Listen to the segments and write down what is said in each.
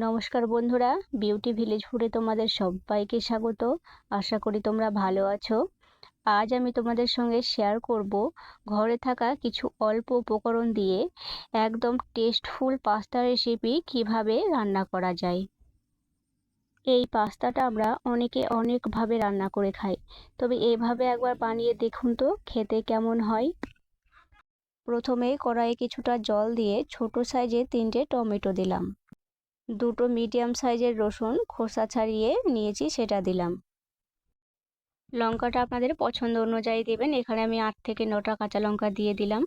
নমস্কার বন্ধুরা, beauty village ফুডে তোমাদের সবাইকে স্বাগত। আশা করি তোমরা ভালো আছো। আজ আমি তোমাদের সঙ্গে শেয়ার করব ঘরে থাকা কিছু অল্প উপকরণ দিয়ে একদম টেস্টফুল পাস্তা রেসিপি কীভাবে রান্না করা যায়। এই পাস্তাটা আমরা অনেকে অনেকভাবে রান্না করে খাই। তবে এভাবে একবার বানিয়ে দেখুন তো, খেতে কেমন হয়। প্রথমে কড়াইয়ে কিছুটা জল দিয়ে ছোট সাইজে তিনটে টমেটো দিলাম। দুটো মিডিয়াম সাইজের রসুন খোসা ছাড়িয়ে নিয়েছি, সেটা দিলাম। লঙ্কাটা আপনাদের পছন্দ অনুযায়ী দেবেন, এখানে আমি আট থেকে নটা কাঁচা লঙ্কা দিয়ে দিলাম।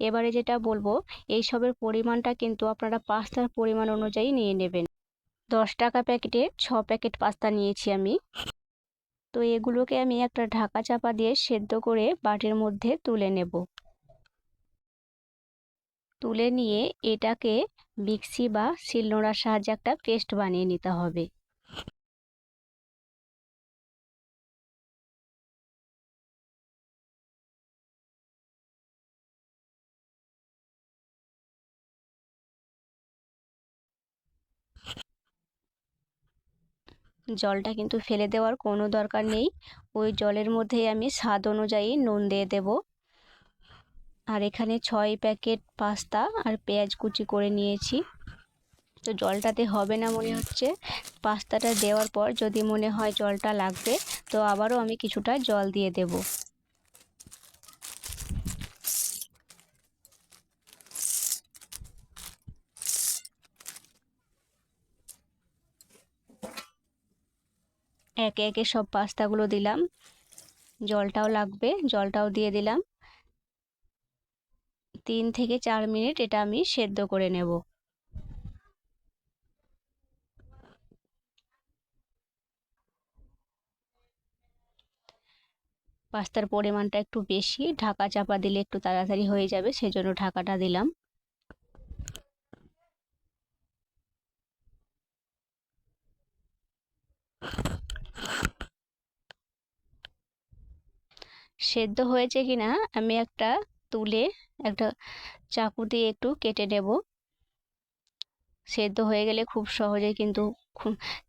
এবারে যেটা বলব এই সবের পরিমাণটা কিন্তু আপনারা পাস্তার পরিমাণ অনুযায়ী নিয়ে নেবেন। দশ টাকা প্যাকেটে ছ প্যাকেট পাস্তা নিয়েছি আমি। তো এগুলোকে আমি একটা ঢাকা চাপা দিয়ে সেদ্ধ করে বাটির মধ্যে তুলে নেব। তুলে নিয়ে এটাকে মিক্সি বা শিলনোড়ার সাহায্যে একটা পেস্ট বানিয়ে নিতে হবে। জলটা কিন্তু ফেলে দেওয়ার কোনো দরকার নেই। ওই জলের মধ্যেই আমি স্বাদ অনুযায়ী নুন দিয়ে দেবো। আর এখানে ছয় প্যাকেট পাস্তা আর পেঁয়াজ কুচি করে নিয়েছি। তো জলটাতে হবে না মনে হচ্ছে। পাস্তাটা দেওয়ার পর যদি মনে হয় জলটা লাগবে, তো আবারও আমি কিছুটা জল দিয়ে দেব। একে একে সব পাস্তাগুলো দিলাম। জলটাও লাগবে, জলটাও দিয়ে দিলাম। তিন থেকে চার মিনিট এটা আমি সেদ্ধ করে নেব। পাস্তার পরিমাণটা একটু বেশি, ঢাকা চাপা দিলে একটু তাড়াতাড়ি হয়ে যাবে, সেজন্য ঢাকাটা দিলাম। সেদ্ধ হয়েছে কিনা, আমি একটা তুলে একটা চাকু দিয়ে একটু কেটে নেব। সেদ্ধ হয়ে গেলে খুব সহজে কিন্তু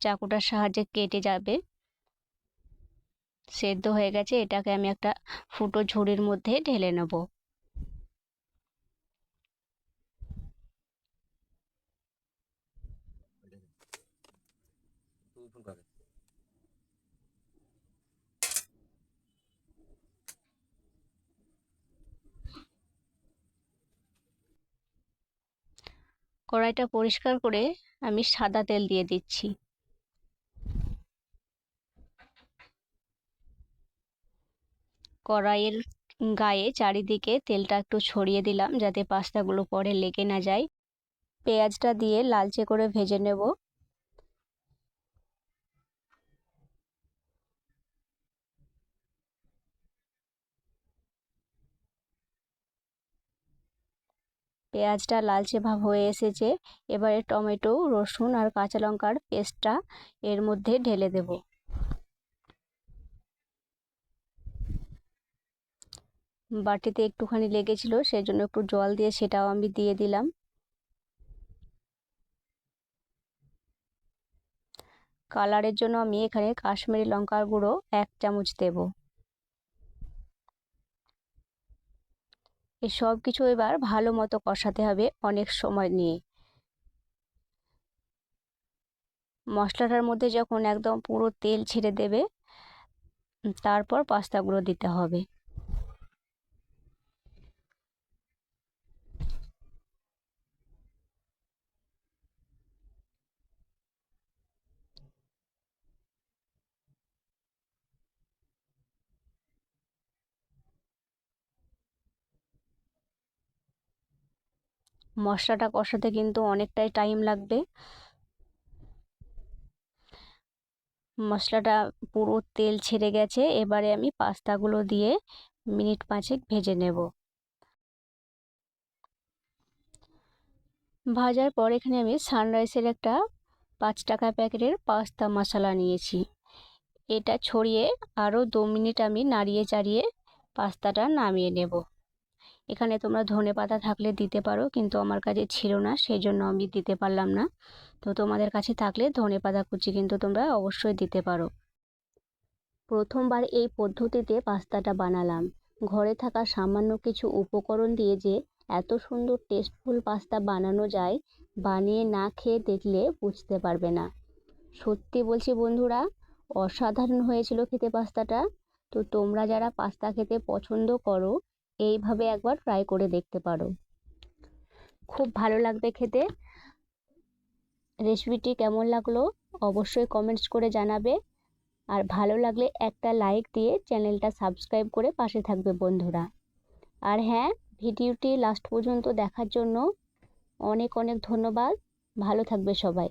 চাকুটার সাহায্যে কেটে যাবে। সেদ্ধ হয়ে গেছে, এটাকে আমি একটা ফুটো ঝুড়ির মধ্যে ঢেলে নেব। কড়াইটা পরিষ্কার করে আমি সাদা তেল দিয়ে দিচ্ছি। কড়াইয়ের গায়ে চারিদিকে তেলটা একটু ছড়িয়ে দিলাম যাতে পাস্তাগুলো পরে লেগে না যায়। পেঁয়াজটা দিয়ে লালচে করে ভেজে নেব। পেঁয়াজটা লালচে ভাব হয়ে এসেছে। এবারে টমেটো, রসুন আর কাঁচা লঙ্কার পেস্টটা এর মধ্যে ঢেলে দেব। বাটিতে একটুখানি লেগেছিল সেই জন্য একটু জল দিয়ে সেটাও আমি দিয়ে দিলাম। কালারের জন্য আমি এখানে কাশ্মীরি লঙ্কার গুঁড়ো এক চামচ দেবো। এই সব কিছু এবার ভালো মতো কষাতে হবে অনেক সময় নিয়ে। মশলাটার মধ্যে যখন একদম পুরো তেল ছেড়ে দেবে তারপর পাস্তাগুলো দিতে হবে। মশলাটা কষাতে কিন্তু অনেকটাই টাইম লাগবে। মশলাটা পুরো তেল ছেড়ে গেছে, এবারে আমি পাস্তাগুলো দিয়ে মিনিট পাঁচেক ভেজে নেব। ভাজার পর এখানে আমি সানরাইসের একটা পাঁচ টাকা প্যাকেটের পাস্তা মশলা নিয়েছি। এটা ছড়িয়ে আরও দু মিনিট আমি নাড়িয়ে চাড়িয়ে পাস্তাটা নামিয়ে নেব। এখানে তোমরা ধনে পাতা থাকলে দিতে পারো, কিন্তু আমার কাছে ছিল না সেই জন্য আমি দিতে পারলাম না। তো তোমাদের কাছে থাকলে ধনে পাতা কুচি কিন্তু তোমরা অবশ্যই দিতে পারো। প্রথমবার এই পদ্ধতিতে পাস্তাটা বানালাম। ঘরে থাকা সামান্য কিছু উপকরণ দিয়ে যে এত সুন্দর টেস্টফুল পাস্তা বানানো যায়, বানিয়ে না খেয়ে দেখলে বুঝতে পারবে না। সত্যি বলছি বন্ধুরা, অসাধারণ হয়েছিল খেতে পাস্তাটা। তো তোমরা যারা পাস্তা খেতে পছন্দ করো এইভাবে একবার ট্রাই করে দেখতে পারো। খুব ভালো লাগবে খেতে। রেসিপিটি কেমন লাগল অবশ্যই কমেন্টস করে জানাবে। আর ভালো লাগলে একটা লাইক দিয়ে চ্যানেলটা সাবস্ক্রাইব করে পাশে থাকবে বন্ধুরা। আর হ্যাঁ ভিডিওটি লাস্ট পর্যন্ত দেখার জন্য অনেক অনেক ধন্যবাদ। ভালো থাকবে সবাই।